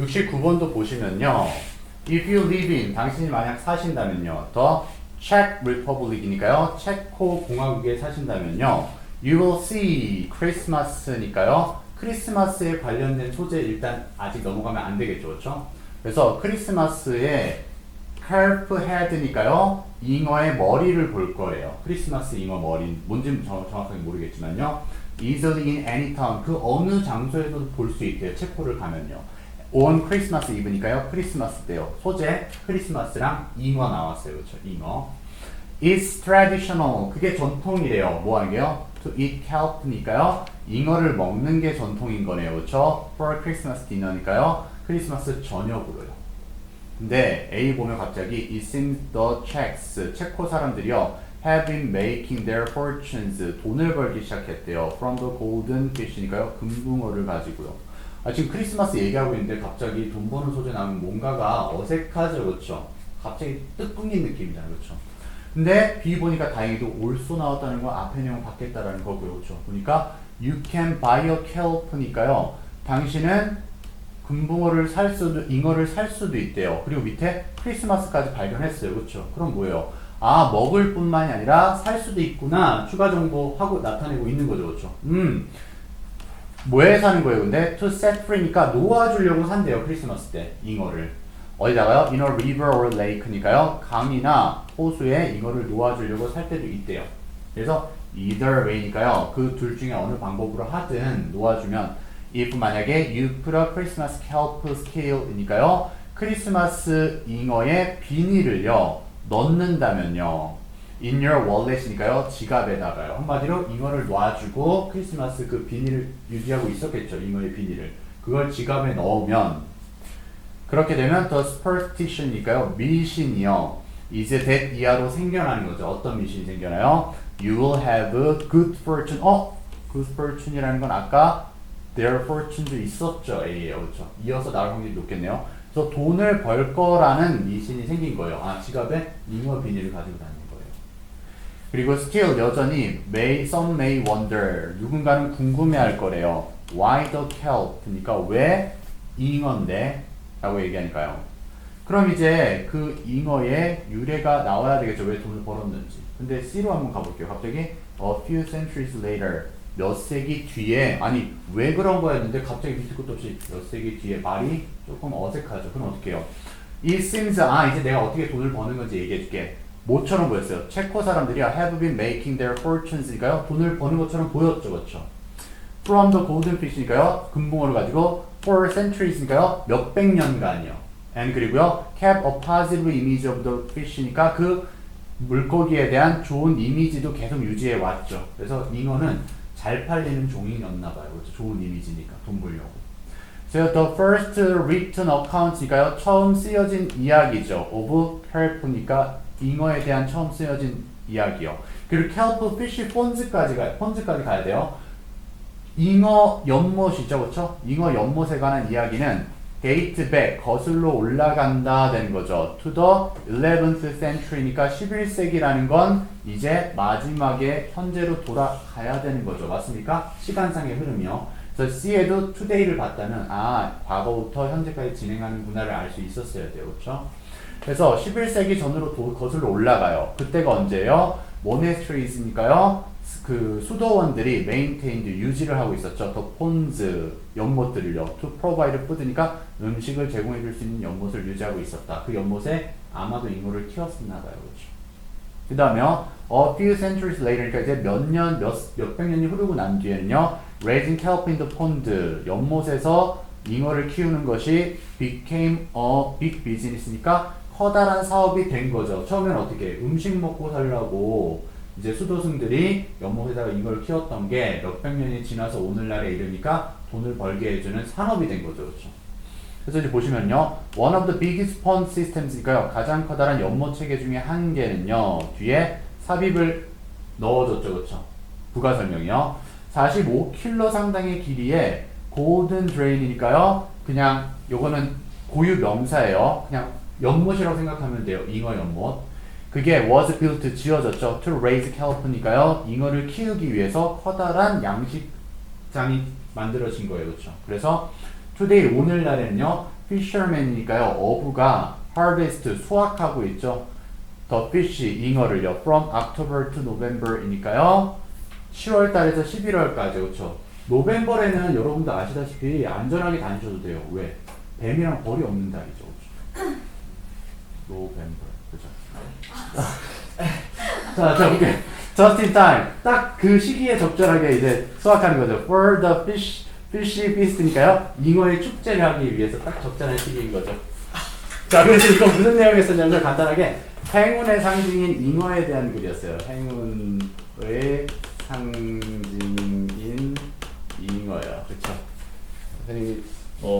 69번도 보시면요. If you live in 당신이 만약 사신다면요. 더 Czech Republic이니까요. 체코 공화국에 사신다면요. You will see Christmas니까요. 크리스마스에 관련된 소재 일단 아직 넘어가면 안 되겠죠. 그렇죠? 그래서 크리스마스에 carp head니까요. 잉어의 머리를 볼 거예요. 크리스마스 잉어 머리. 뭔지 정, 정확하게 모르겠지만요. easily in any town. 그 어느 장소에도 볼 수 있대요. 체코를 가면요. On 크리스마스 이브니까요. 크리스마스 때요. 소재 크리스마스랑 잉어 나왔어요. 그렇죠? 잉어. It's traditional. 그게 전통이래요. 뭐 하게요? To eat kelp니까요. 잉어를 먹는 게 전통인 거네요. 그렇죠? For Christmas dinner니까요. 크리스마스 저녁으로요. 근데 A 보면 갑자기 It seems the Czechs, 체코 사람들이요 have been making their fortunes, 돈을 벌기 시작했대요. From the golden fish니까요. 금붕어를 가지고요. 아, 지금 크리스마스 얘기하고 있는데 갑자기 돈 버는 소재 나오면 뭔가가 어색하죠. 그렇죠? 갑자기 뜻 끊긴 느낌이잖아요. 그렇죠? 근데 B 보니까 다행히도 올소 나왔다는 거 앞에 내용 받겠다라는 거고요. 그렇죠? 보니까 you can buy a kelp니까요. 당신은 금붕어를 살 수도 잉어를 살 수도 있대요. 그리고 밑에 크리스마스까지 발견했어요. 그렇죠? 그럼 뭐예요? 아 먹을 뿐만이 아니라 살 수도 있구나 추가 정보 하고 나타내고 있는 거죠. 그렇죠? 음 뭐에 사는 거예요? 근데 to set free니까 놓아주려고 산대요. 크리스마스 때 잉어를 어디다가요? In a river or lake니까요. 강이나 호수에 잉어를 놓아주려고 살 때도 있대요. 그래서 either way니까요. 그 둘 중에 어느 방법으로 하든 놓아주면 if 만약에 you put a Christmas kelp scale이니까요. 크리스마스 잉어의 비닐을요 넣는다면요. In your wallet이니까요. 지갑에다가요. 한마디로 잉어를 놔주고 크리스마스 그 비닐을 유지하고 있었겠죠. 잉어의 비닐을. 그걸 지갑에 넣으면 그렇게 되면 the superstition이니까요. 미신이요. 이제 that 이하로 생겨나는 거죠. 어떤 미신이 생겨나요? You will have a good fortune. 어? good fortune이라는 건 아까 their fortune도 있었죠. A예요. 그렇죠? 이어서 나올 확률이 높겠네요. 그래서 돈을 벌 거라는 미신이 생긴 거예요. 아, 지갑에 잉어 비닐을 가지고 거예요. 그리고 still 여전히 may some may wonder 누군가는 궁금해할 거래요. Why the kelp? 그러니까 왜 잉어인데? 라고 얘기하니까요. 그럼 이제 그 잉어의 유래가 나와야 되겠죠. 왜 돈을 벌었는지. 근데 C로 한번 가볼게요. 갑자기 a few centuries later 몇 세기 뒤에 아니 왜 그런 거였는데 갑자기 밑에 것도 없이 몇 세기 뒤에 말이 조금 어색하죠. 그럼 어떻게 해요? It seems 아 이제 내가 어떻게 돈을 버는 건지 얘기해 줄게. 뭐처럼 보였어요? 체코 사람들이 have been making their fortunes니까요. 돈을 버는 것처럼 보였죠. 그렇죠? From the golden fish니까요. 금붕어를 가지고 for centuries니까요. 몇백 년간이요. and 그리고요. kept a positive image of the fish니까 그 물고기에 대한 좋은 이미지도 계속 유지해 왔죠. 그래서 잉어는 잘 팔리는 종이였나 봐요. 그렇죠? 좋은 이미지니까 돈 벌려고. So the first written accounts니까요. 처음 쓰여진 이야기죠. of kelp니까 잉어에 대한 처음 쓰여진 이야기요. 그리고 kelp, fish, ponds까지 가 ponds까지 가야 돼요. 잉어 연못이죠, 그렇죠? 잉어 연못에 관한 이야기는 date back 거슬러 올라간다 된 거죠. To the 11th century니까 11세기라는 건 이제 마지막에 현재로 돌아가야 되는 거죠. 맞습니까? 시간상의 흐름이요. 그래서 C에도 today를 봤다면 아 과거부터 현재까지 진행하는구나를 알 수 있었어야 돼요. 그렇죠? 그래서 11세기 전으로 도, 거슬러 올라가요. 그때가 언제예요? 모네스트리즈니까요. 그 수도원들이 메인테인드 유지를 하고 있었죠. 더 폰즈 연못들을요. to provide food니까 음식을 제공해 줄 수 있는 연못을 유지하고 있었다. 그 연못에 아마도 잉어를 키웠었나 봐요. 그렇죠. 그 다음에 a few centuries later 그러니까 이제 몇 년, 몇, 몇백 년이 흐르고 난 뒤에는요. raising kelp in the pond 연못에서 잉어를 키우는 것이 became a big business니까 커다란 사업이 된 거죠. 처음에는 어떻게 음식 먹고 살려고 이제 수도승들이 연못에다가 이걸 키웠던 게 몇백 년이 지나서 오늘날에 이르니까 돈을 벌게 해주는 산업이 된 거죠. 그렇죠? 그래서 이제 보시면요. One of the biggest pond systems니까요. 가장 커다란 연못 체계 중에 한 개는요. 뒤에 삽입을 넣어줬죠. 그렇죠? 부가 설명이요. 45킬로 상당의 길이에 골든 드레인이니까요. 그냥 요거는 고유 명사예요. 그냥 연못이라고 생각하면 돼요. 잉어 연못. 그게 was built 지어졌죠. to raise kelp니까요. 잉어를 키우기 위해서 커다란 양식장이 만들어진 거예요. 그렇죠? 그래서 today 오늘날에는요. fisherman이니까요. 어부가 harvest 수확하고 있죠. the fish 잉어를요. from October to November이니까요. 10월 달에서 11월까지 그렇죠. 노벤버에는 여러분도 아시다시피 안전하게 다니셔도 돼요. 왜? 뱀이랑 벌이 없는 달이죠. 그렇죠? 노벤버 그렇죠. 자, 자, 이게 just in time. 딱 그 시기에 적절하게 이제 수확하는 거죠. For the fish, fishy feast니까요. 잉어의 축제를 하기 위해서 딱 적절한 시기인 거죠. 자, 그래서 이거 무슨 내용이 있었냐면 간단하게 행운의 상징인 잉어에 대한 글이었어요. 행운의 상징인 잉어요. 그렇죠? 선생님이